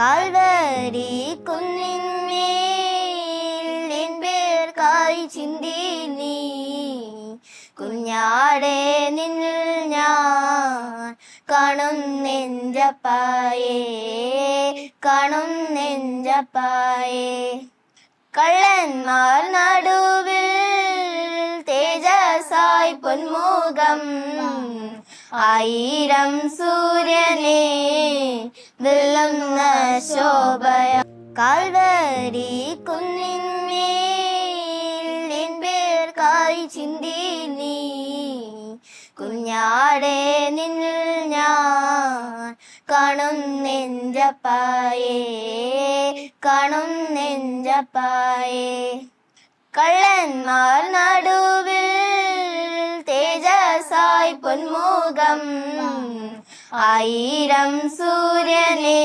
Calvary കുന്നിന്മേൽ N ചിന്തി നീ. കുഞ്ഞാടെ നിന്നിൽ ഞാൻ കാണും നെഞ്ചപ്പായേ കാണും നെഞ്ചപ്പായേ. കള്ളന്മാർ നടുവിൽ തേജസായി പൊന്മുഖം ആയിരം സൂര്യനെ വെല്ലുന്ന ശോഭയ കാൽവരി കുന്നിന്മേൽ എൻ പേർക്കായി ചിന്തി നീ കുഞ്ഞാടെ നിന്നിൽ ഞാൻ കാണും നെഞ്ചപ്പായേ കാണും നെഞ്ചപ്പായേ. കള്ളന്മാർ നടുവിൽ തേജസായി പൊന്മുഖം ആയിരം സൂര്യനെ